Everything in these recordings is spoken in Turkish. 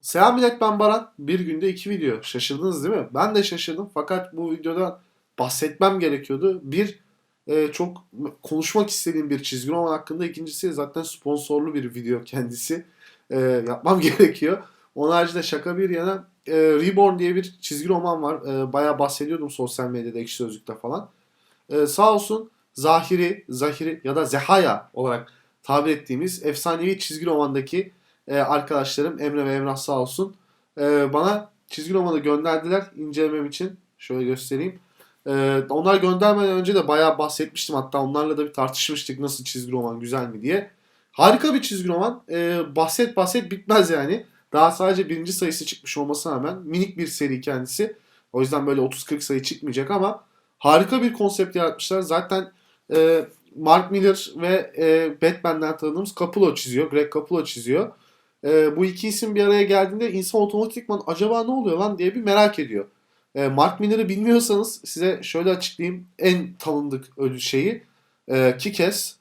Selam millet ben Baran. Bir günde iki video. Şaşırdınız değil mi? Ben de şaşırdım. Fakat bu videoda bahsetmem gerekiyordu. Bir, e, çok konuşmak istediğim bir çizgi roman hakkında. İkincisi zaten sponsorlu bir video kendisi. E, yapmam gerekiyor. Onun haricinde şaka bir yana e, Reborn diye bir çizgi roman var. E, bayağı bahsediyordum sosyal medyada, ekşi sözlükte falan. E, sağ olsun Zahiri, Zahiri ya da Zehaya olarak tabir ettiğimiz efsanevi çizgi romandaki e, arkadaşlarım Emre ve Emrah sağ olsun e, bana çizgi romanı gönderdiler incelemem için. Şöyle göstereyim. E, onlar göndermeden önce de bayağı bahsetmiştim. Hatta onlarla da bir tartışmıştık nasıl çizgi roman güzel mi diye. Harika bir çizgi roman. Bahset bahset bitmez yani. Daha sadece birinci sayısı çıkmış olmasına rağmen minik bir seri kendisi. O yüzden böyle 30-40 sayı çıkmayacak ama harika bir konsept yaratmışlar. Zaten Mark Miller ve e, Batman'den tanıdığımız Capullo çiziyor. Greg Capullo çiziyor. E, bu iki isim bir araya geldiğinde insan otomatikman acaba ne oluyor lan diye bir merak ediyor. E, Mark Miller'ı bilmiyorsanız size şöyle açıklayayım. En tanındık ölü şeyi e, Kick-Ass.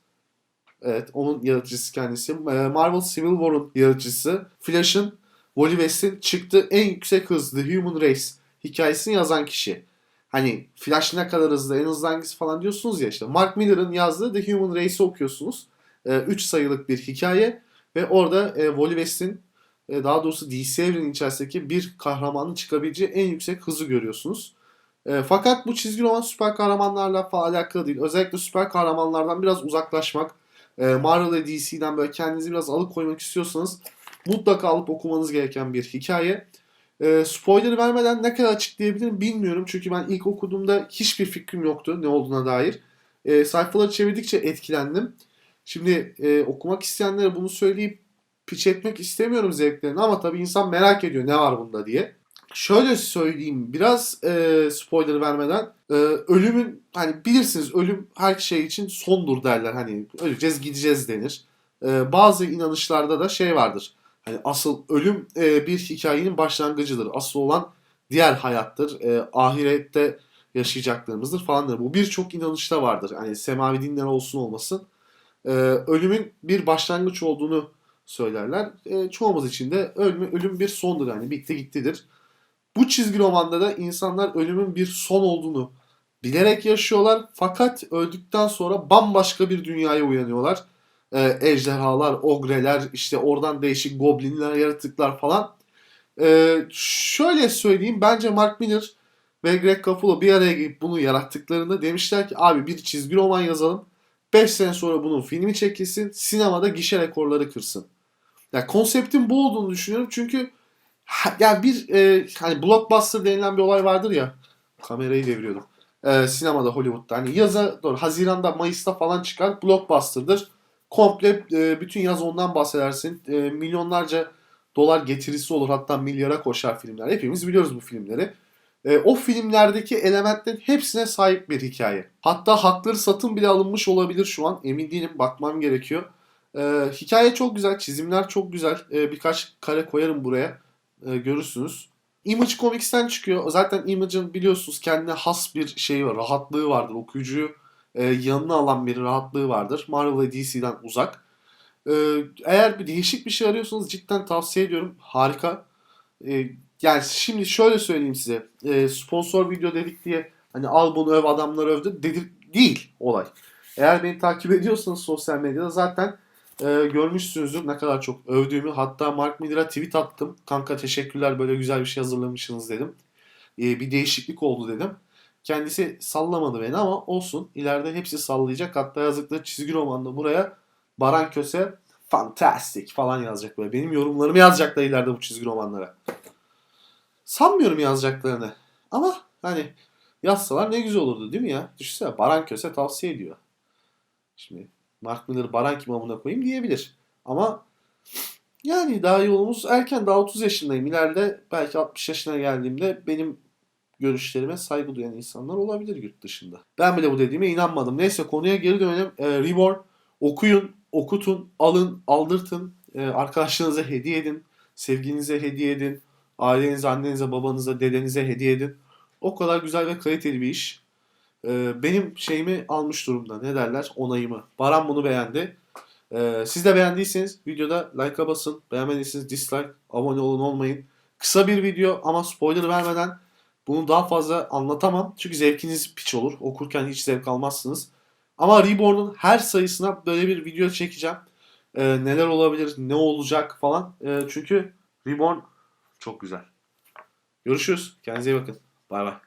Evet onun yaratıcısı kendisi. E, Marvel Civil War'un yaratıcısı. Flash'ın, Wally West'in çıktığı en yüksek hız The Human Race hikayesini yazan kişi. Hani Flash ne kadar hızlı, en hızlı hangisi falan diyorsunuz ya işte. Mark Miller'ın yazdığı The Human Race'i okuyorsunuz. 3 sayılık bir hikaye ve orada e, Wally West'in e, daha doğrusu DC evrenin içerisindeki bir kahramanın çıkabileceği en yüksek hızı görüyorsunuz. E, fakat bu çizgi roman süper kahramanlarla falan alakalı değil. Özellikle süper kahramanlardan biraz uzaklaşmak, e, Marvel ve DC'den böyle kendinizi biraz alıkoymak istiyorsanız mutlaka alıp okumanız gereken bir hikaye. E, spoiler vermeden ne kadar açıklayabilirim bilmiyorum. Çünkü ben ilk okuduğumda hiçbir fikrim yoktu ne olduğuna dair. E, sayfaları çevirdikçe etkilendim. Şimdi e, okumak isteyenlere bunu söyleyip piç etmek istemiyorum zevklerini ama tabii insan merak ediyor ne var bunda diye. Şöyle söyleyeyim biraz e, spoiler vermeden e, ölümün hani bilirsiniz ölüm her şey için sondur derler. Hani öleceğiz gideceğiz denir. E, bazı inanışlarda da şey vardır. Hani asıl ölüm e, bir hikayenin başlangıcıdır. Asıl olan diğer hayattır. E, ahirette yaşayacaklarımızdır falandır. Bu birçok inanışta vardır. Hani semavi dinler olsun olmasın e, ölümün bir başlangıç olduğunu söylerler. E, çoğumuz için de ölüm, ölüm bir sondur yani bitti gittidir. Bu çizgi romanda da insanlar ölümün bir son olduğunu bilerek yaşıyorlar. Fakat öldükten sonra bambaşka bir dünyaya uyanıyorlar. E, ejderhalar, ogreler, işte oradan değişik goblinler, yaratıklar falan. E, şöyle söyleyeyim bence Mark Miller ve Greg Capullo bir araya gelip bunu yarattıklarında demişler ki abi bir çizgi roman yazalım 5 sene sonra bunun filmi çekilsin, sinemada gişe rekorları kırsın. Yani konseptin bu olduğunu düşünüyorum çünkü yani bir e, hani blockbuster denilen bir olay vardır ya. Kamerayı deviriyordum. E, sinemada Hollywood'da hani yaza doğru Haziran'da Mayıs'ta falan çıkar blockbuster'dır. Komple e, bütün yaz ondan bahsedersin. E, milyonlarca dolar getirisi olur hatta milyara koşar filmler. Hepimiz biliyoruz bu filmleri. E, o filmlerdeki elementlerin hepsine sahip bir hikaye. Hatta hakları satın bile alınmış olabilir şu an. Emin değilim. Bakmam gerekiyor. E, hikaye çok güzel. Çizimler çok güzel. E, birkaç kare koyarım buraya. E, görürsünüz. Image Comics'ten çıkıyor. Zaten Image'ın biliyorsunuz kendine has bir şey var. Rahatlığı vardır. Okuyucuyu e, yanına alan bir rahatlığı vardır. Marvel ve DC'den uzak. E, eğer bir değişik bir şey arıyorsanız cidden tavsiye ediyorum. Harika. E, yani şimdi şöyle söyleyeyim size. E, sponsor video dedik diye hani al bunu öv adamlar övdü dedir değil olay. Eğer beni takip ediyorsanız sosyal medyada zaten e, görmüşsünüzdür ne kadar çok övdüğümü. Hatta Mark Miller'a tweet attım. Kanka teşekkürler böyle güzel bir şey hazırlamışsınız dedim. E, bir değişiklik oldu dedim. Kendisi sallamadı beni ama olsun. İleride hepsi sallayacak. Hatta yazdıkları çizgi romanda buraya Baran Köse fantastic falan yazacak böyle. Benim yorumlarımı yazacaklar ileride bu çizgi romanlara. Sanmıyorum yazacaklarını. Ama hani yazsalar ne güzel olurdu değil mi ya? Düşünsene Baran Köse tavsiye ediyor. Şimdi Mark Miller Baran kim amına koyayım diyebilir. Ama yani daha yolumuz erken. Daha 30 yaşındayım. İleride belki 60 yaşına geldiğimde benim görüşlerime saygı duyan insanlar olabilir yurt dışında. Ben bile bu dediğime inanmadım. Neyse konuya geri dönelim. E, Reborn okuyun, okutun, alın, aldırtın. E, arkadaşlarınıza hediye edin. Sevginize hediye edin. Ailenize, annenize, babanıza, dedenize hediye edin. O kadar güzel ve kaliteli bir iş. Ee, benim şeyimi almış durumda. Ne derler? Onayımı. Baran bunu beğendi. Ee, siz de beğendiyseniz videoda like'a basın. Beğenmediyseniz dislike, abone olun olmayın. Kısa bir video ama spoiler vermeden bunu daha fazla anlatamam. Çünkü zevkiniz piç olur. Okurken hiç zevk almazsınız. Ama Reborn'un her sayısına böyle bir video çekeceğim. Ee, neler olabilir, ne olacak falan. Ee, çünkü Reborn çok güzel. Görüşürüz. Kendinize iyi bakın. Bay bay.